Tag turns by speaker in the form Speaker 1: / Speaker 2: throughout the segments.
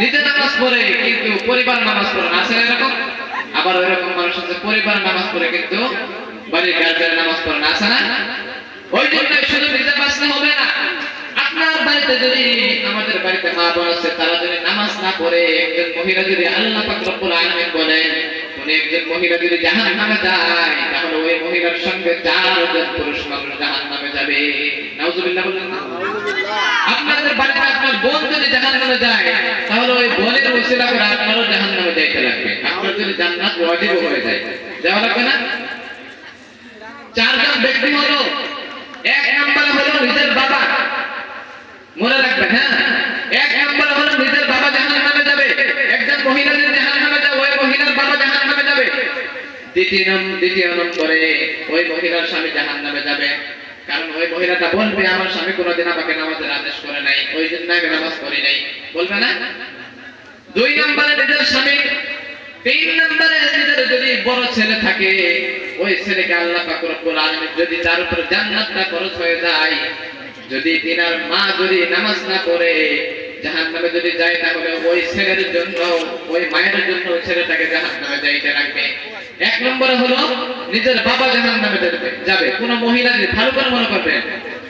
Speaker 1: নিজে নামাজ পড়ে কিন্তু পরিবার নামাজ পড়ে না। আছে এরকম? আবার ওইরকম মানুষ আছে, পরিবার নামাজ পড়ে কিন্তু বাড়ির গার্জেন নামাজ পড়ে না। আছে না? ওই জন্য শুধু নিজে বাঁচলে হবে না। আপনার বাড়িতে যদি আমাদের বাড়িতে মা বোন আছে, তারা যদি নামাজ না পড়ে, একজন মহিলা যদি আল্লাহ পাক রব্বুল আলামিন বলেন কোন একজন মহিলা যদি জাহান্নামে যায়, তাহলে ওই মহিলার সঙ্গে চারজন পুরুষ মানুষ জাহান্নামে যাবে। নাউজুবিল্লাহ বললেন না? আপনাদের বাড়িতে আপনার বোন যদি জাহান্নামে যায়, তাহলে ওই বোনের ওসিলা করে আপনারও জাহান্নামে যাইতে লাগবে। আপনার যদি জান্নাত ওয়াজিব হয়ে যায়, যাওয়া লাগবে না? চারজন ব্যক্তি হলো, এক নম্বরে হলো নিজের বাবা। মনে হ্যাঁ? এক হলো নিজের বাবা জাহান্নামে যাবে। একজন মহিলা যদি জাহান্নামে যায়, ওই মহিলার বাবা জাহান্নামে যাবে। দ্বিতীয় নম- দ্বিতীয় নম্বরে ওই মহিলার স্বামী জাহান্নামে যাবে। কারণ ওই মহিলাটা বলবে, আমার স্বামী কোনোদিন আমাকে নামাজের আদেশ করে নাই, ওই জন্য আমি নামাজ পড়ি নাই। বলবে না? দুই নম্বরে নিজের স্বামী, তিন নম্বরে নিজের যদি বড় ছেলে থাকে, ওই ছেলেকে আল্লাহ পাক রব্বুল আলামিন যদি তার উপর জান্নাতটা খরচ হয়ে যায়, যদি তিনার মা যদি নামাজ না পড়ে, জাহান্নামে যদি যায়, তাহলে ওই ছেলের জন্য, ওই মায়ের জন্য ছেলেটাকে জাহান্নামে যাইতে রাখবে এক নম্বরে হলো, নিজের বাবা জাহান্নামে যাবে। যাবে। কোন মহিলা যদি ভালো করে মনে করবেন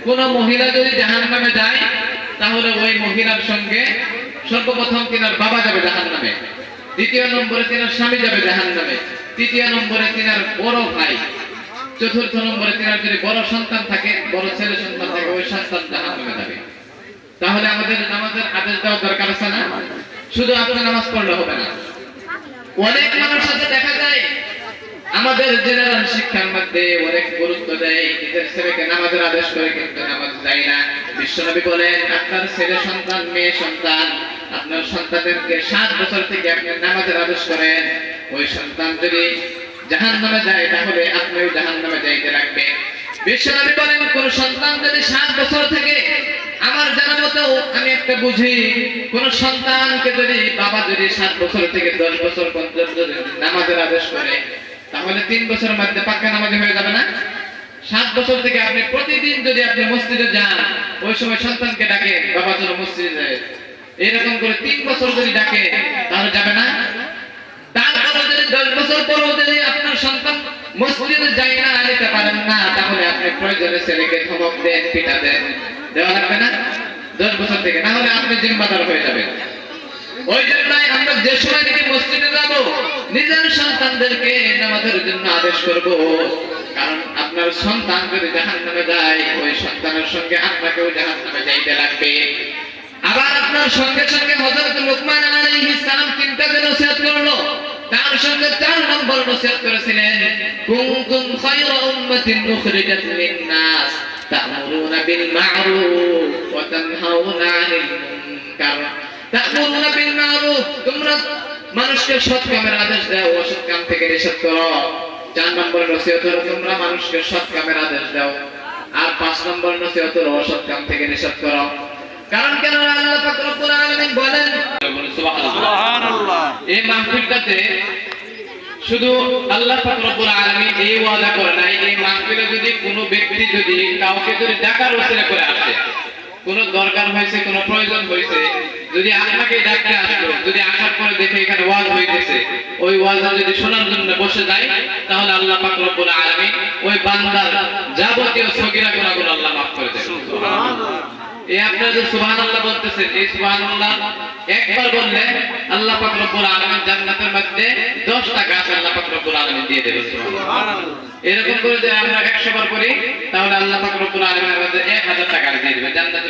Speaker 1: কোন মহিলা যদি জাহান্নামে যায়, তাহলে ওই মহিলার সঙ্গে সর্বপ্রথম তিনার বাবা যাবে জাহান্নামে। দ্বিতীয় নম্বরে তিনার স্বামী যাবে জাহান্নামে। তৃতীয় নম্বরে তিনার বড় ভাই। চতুর্থ নম্বরে তিনার যদি বড় সন্তান থাকে, বড় ছেলে সন্তান থাকে, ওই সন্তান জাহান্নামে যাবে। তাহলে আমাদের নামাজের আদেশ দেওয়া দরকার আছে না? শুধু আপনি নামাজ পড়লে হবে না। অনেক মানুষ আছে দেখা যায় আমাদের জেনারেল শিক্ষার মধ্যে অনেক গুরুত্ব দেয়। নিজের ছেলেকে নামাজের আদেশ করে কিন্তু নামাজ যায় না। বিশ্বনবী বলেন, আপনার ছেলে সন্তান, মেয়ে সন্তান, আপনার সন্তানদেরকে সাত বছর থেকে আপনি নামাজের আদেশ করেন। ওই সন্তান যদি জাহান নামে যায়, তাহলে আপনিও জাহান নামে যাইতে রাখবে বিশ্বনবী বলেন, কোন সন্তান যদি সাত বছর থেকে আমার জানা মতো আমি একটা বুঝি, কোন সন্তানকে যদি বাবা যদি সাত বছর থেকে দশ বছর পর্যন্ত যদি নামাজের আদেশ করে তাহলে তিন বছরের মধ্যে পাক্কা নামাজি হয়ে যাবে না? সাত বছর থেকে আপনি প্রতিদিন যদি আপনি মসজিদে যান, ওই সময় সন্তানকে ডাকে, বাবা, চলো মসজিদে যায় এরকম করে তিন বছর যদি ডাকে, তাহলে যাবে না? তারপরে যদি দশ বছর যদি আপনার সন্তান মসজিদে যাই না পারেন না, তাহলে আপনি প্রয়োজনে ছেলেকে ধমক দেন দেন, দেওয়া লাগবে না? দশ বছর থেকে। না হলে আপনি জিম্মাদার হয়ে যাবেন। ওই জন্যই আমরা যে সময় থেকে মসজিদে যাব নিজের সন্তানদেরকে নামাজের জন্য আদেশ করব। কারণ আপনার সন্তান যদি জাহান নামে যায়, ওই সন্তানের সঙ্গে আপনাকেও জাহান নামে যাইতে লাগবে। আবার আপনার সঙ্গে সঙ্গে হযরত লোকমান আলাইহিস সালাম তিনটা যে নসিহত করল, তার সঙ্গে চার নম্বর নসিহত করেছিলেন, কুনতুম খায়রা উম্মাতিন উখরিজাত লিন-নাস তা'মুরুনা বিল মা'রুফ ওয়া তানহাউনা 'আনিল মুনকার। তা'মুরুনা বিল মা'রুফ তোমরা মানুষকে সৎ কামের আদেশ দাও অসৎ কাম থেকে নিষেধ করো। চার নম্বর নসিহত হলো তোমরা মানুষকে সৎ কামের আদেশ দাও। আর পাঁচ নম্বর নসিহত হলো অসৎ কাম থেকে নিষেধ করো। কারণ কেন আল্লাহ পাক রব্বুল আলামিন বলেন?
Speaker 2: সুবহানাল্লাহ।
Speaker 1: এই মাহফিলটাতে শুধু আল্লাহ পাক রব্বুল আলামিন এই ওয়াদা করে নাই এই মাহফিলে যদি কোনো ব্যক্তি যদি কাউকে যদি ডাকার ওসিলা করে আসে কোন দরকার হয়েছে কোন প্রয়োজন হয়েছে যদি আপনাকে ডাকতে আসলো যদি আসার পরে দেখে এখানে ওয়াজ হইতেছে ওই ওয়াজ যদি শোনার জন্য বসে যায় তাহলে আল্লাহ পাক রব্বুল আলামিন ওই বান্দার যাবতীয় সগীরা গুনাহগুলো আল্লাহ মাফ করে দেবেন। এই আপনারা যে সুবহানাল্লাহ বলতেছেন এই সুবহানাল্লাহ একবার বললে আল্লাহ পাক রব্বুল আলামিন জান্নাতের মধ্যে 10 টা গাছ আল্লাহ পাক রব্বুল আলামিন দিয়ে দেবে সুবহানাল্লাহ। এরকম করে যদি আমরা 100 বার করি তাহলে আল্লাহ পাক রব্বুল আলামিন আমাদের 1000 টাকা দিয়ে দিবে জান্নাতের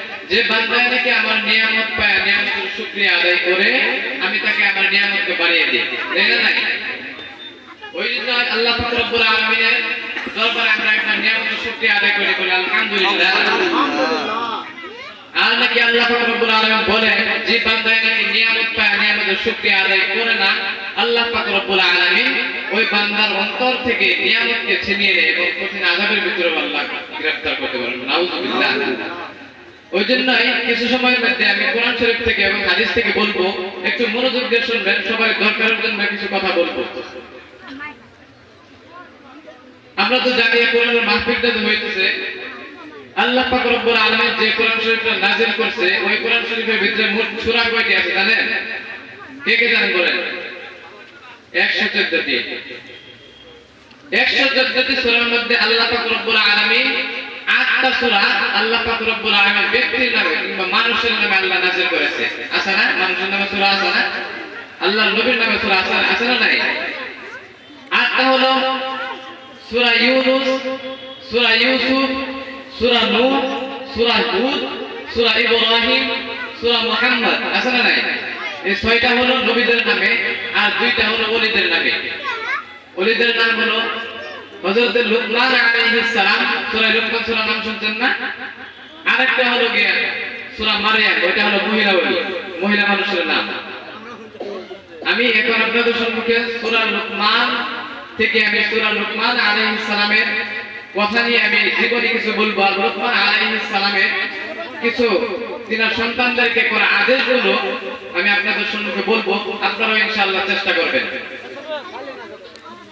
Speaker 1: যে বান্দা নাকি আমার নিয়ামত পায় নিয়ামতের শুকরিয়া আদায় করে আমি তাকে আমার নিয়ামতকে বাড়িয়ে দিই। তাই না নাই? ওই জন্য আল্লাহ পাক রব্বুল আলামিনের দরবারে আমরা একটা নিয়ামতের শুকরিয়া আদায় করি বলি আলহামদুলিল্লাহ। আর নাকি আল্লাহ পাক রব্বুল আলামিন বলেন যে বান্দা নাকি নিয়ামত পায় নিয়ামতের শুকরিয়া আদায় করে না আল্লাহ পাক রব্বুল আলামিন ওই বান্দার অন্তর থেকে নিয়ামতকে ছিনিয়ে নেয় এবং কঠিন আযাবের ভিতরে আল্লাহ গ্রেফতার করতে পারেন নাউজুবিল্লাহ। ওই জন্যই কিছু সময়ের মধ্যে আমি কোরআন শরীফ থেকে এবং হাদিস থেকে বলব, একটু মনোযোগ দিয়ে শুনবেন, সবাই দরকারের জন্য কিছু কথা বলব। আমরা তো জানি কোরআনের মাহফিলটা যে হইতেছে। আল্লাহ পাক রব্বুল আলামিন যে কোরআন শরীফটা নাযিল করছে, ওই কোরআন শরীফের ভিতরে মোট সূরা কয়টি আছে জানেন? কে কে জানেন বলেন? 114টি 114টি সূরার মধ্যে আল্লাহ পাক রব্বুল আলামিন আটটা সূরা আল্লাহ পাক রব্বুল আলামিন ব্যক্তির নামে কিংবা মানুষের নামে আল্লাহ নাযিল করেছে। আছে না? মানুষের নামে সূরা আছে না? আল্লাহর নবীর নামে সূরা আছে? আছে না নাই? আটটা হলো সূরা ইউনুস, সূরা ইউসুফ, সূরা নূহ, সূরা হুদ, সূরা ইব্রাহিম, সূরা মুহাম্মদ। আছে না নাই? এই ছয়টা হলো নবীদের নামে আর দুইটা হলো ওলিদের নামে। ওলিদের নাম হলো হযরত লুকমান আলাইহিস সালাম সূরা লুকমান সূরা নাম শুনছেন না? আরেকটা হলো গিয়া মারিয়াম, ওইটা হলো মহিলা ওলি মহিলা মানুষের নাম। আমি এখন আপনাদের সম্মুখে থেকে আমি আলাইহিস সালামের কথা নিয়ে আমি জীবনে কিছু বলব। আর লুকমান আলাইহিস সালামের কিছু তিনার সন্তানদেরকে করা আদেশগুলো আমি আপনাদের সম্মুখে বলব। আপনারাও ইনশাআল্লাহ চেষ্টা করবেন।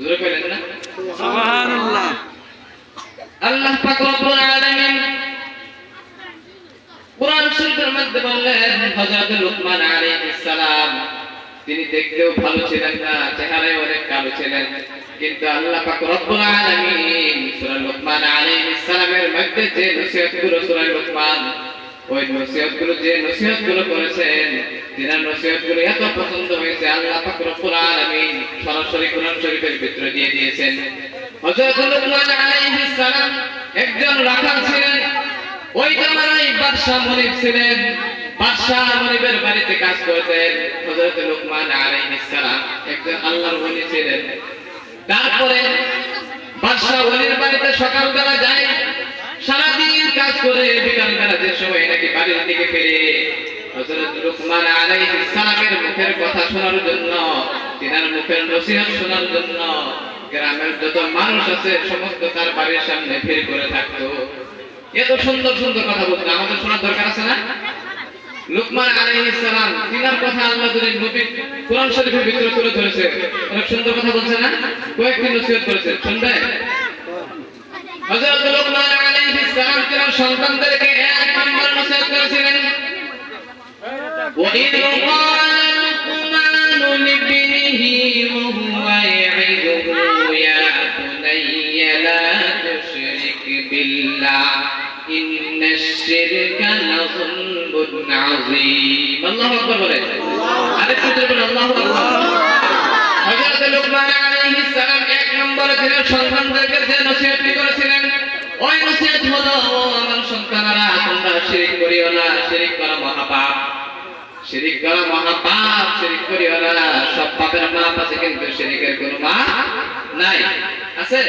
Speaker 1: জোরে কইলেন না?
Speaker 3: সুবহানাল্লাহ।
Speaker 1: আল্লাহ পাক রব্বুল আলামিন কোরআন শরীফের মধ্যে বললেন হযরত লুকমান আলাইহিস সালাম তিনি দেখতেও ভালো ছিলেন না চেহারায় অনেক কালো ছিলেন। কিন্তু আল্লাহ পাক রব্বুল আলামিন সূরা লুকমান আলাইহিস সালামের মধ্যে যে নসিহতগুলো সূরা লুকমান ওই নসিহতগুলো যে নসিহতগুলো করেছেন, তিনার নসিহতগুলো এত পছন্দ হয়েছে, আল্লাহ পাক রব্বুল আলামিন সরাসরি কোরআন শরীফের ভিতরে দিয়ে দিয়েছেন। হযরত লুকমান আলাইহিস সালাম একজন রাখাল ছিলেন, ওই জামানায় বাদশাহ মনিব ছিলেন, বাদশাহ মনিবের বাড়িতে কাজ করতেন, হযরত লুকমান আলাইহিস সালাম একজন আল্লাহর ওলি ছিলেন। তারপরে বাদশাহ ওলির বাড়িতে সকালবেলা যায়, সারাদিন কাজ করে বিকালবেলা যে সময় নাকি বাড়ির দিকে ফিরে এত সুন্দর সুন্দর কথা আমাদের দরকার আছে না? কথা কোরআন শরীফের ভিতরে তুলে ধরেছে, অনেক সুন্দর কথা বলছে না? কয়েকদিন করেছে শুনবে হযরত লুকমান আলাইহিস সালাম তিনার সন্তানদেরকে এক নম্বর নসিহত করেছিলেন وإذ قال لقمان لابنه وهو يعظه يا بني لا تشرك بالله إن الشرك لظلم عظيم الله أكبر বলে আরেকটু জোরে বলুন আল্লাহু আকবার হযরত লুকমান আলাইহিস সালাম এক নম্বরে তিনি সন্তানদেরকে নসিহত হলো আমার সন্তানেরা, তোমরা শিরিক করিও না, শিরিক করা মহাপাপ। শিরিক করা মহাপাপ, শিরিক করিও না। সব পাপের মাপ আছে কিন্তু শিরিকের কোনো মাপ নাই। আছে?